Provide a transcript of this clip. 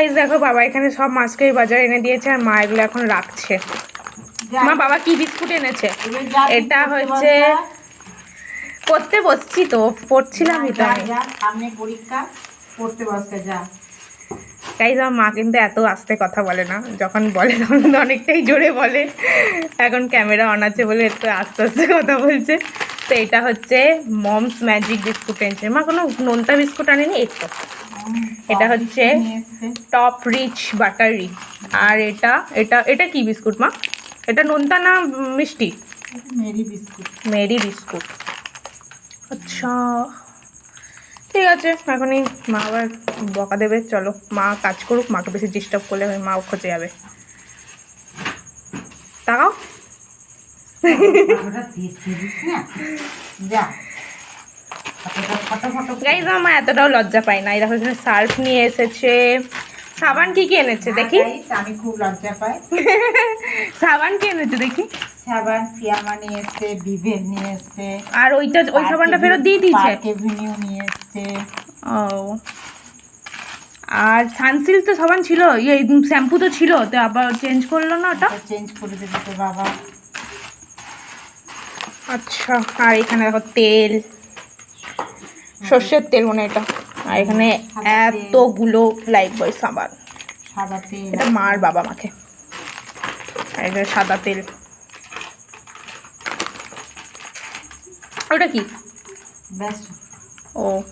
Guys দেখো বাবা এখানে সব মাছকেই বাজার এনে দিয়েছে আর মা এগুলো এখন রাখছে। মা বাবা কি বিস্কুট এনেছে? এটা হচ্ছে পড়তে বসছি তো পড়ছিলামই তো যা, আমি সামনে পরীক্ষা পড়তে বসতে যা। গাইজ আমার মা কিন্তু এত আস্তে কথা বলে না। যখন বলে তখন অনেকটাই জোরে বলে। এখন ক্যামেরা অন আছে বলে একটু আস্তে আস্তে কথা বলছে। তো এটা হচ্ছে মমস ম্যাজিক বিস্কুট এনেছে। মা কোনো নোনতা বিস্কুট আনেনি? হুম, এটা হচ্ছে। টপ রিচ বাটারি আর এটা এটা এটা কি বিস্কুট মা? এটা নোনতা না মিষ্টি? Marie biscuit. Marie biscuit. আচ্ছা ঠিক আছে এখনই মা আবার বকা দেবে চলো। মা কাজ করুক মাকে বেশি ডিস্টার্ব করলে মা খোঁজে যাবে। তাকাও। না? যা। গাইজ আমার এতটাও লজ্জা পায় না। এই দেখো এখানে সার্ফ নিয়ে এসেছে। সাবান কি কি এনেছে দেখি? আমি খুব লজ্জা পাই। সাবান কি এনেছে দেখি? সাবান ফিয়ামা নিয়ে এসছে বিভেন নিয়ে এসছে। আর ওইটা ওই সাবানটা ফেরত দিয়ে দিয়েছে? কেভিনিউ নিয়ে এসছে। ও। আর সানসিল্ক তো সাবান ছিল ইয়ে শ্যাম্পু তো ছিল তো আবার চেঞ্জ করল না ওটা? চেঞ্জ করে দেবে তো বাবা। আচ্ছা আর এখানে দেখো তেল। সর্ষের তেল মনে এটা। আর এখানে এতগুলো লাইফ বয় সাবান। সাদা তেল। এটা মার বাবা মাকে। আর এটা সাদা তেল। ওটা কি? ব্যাস ও।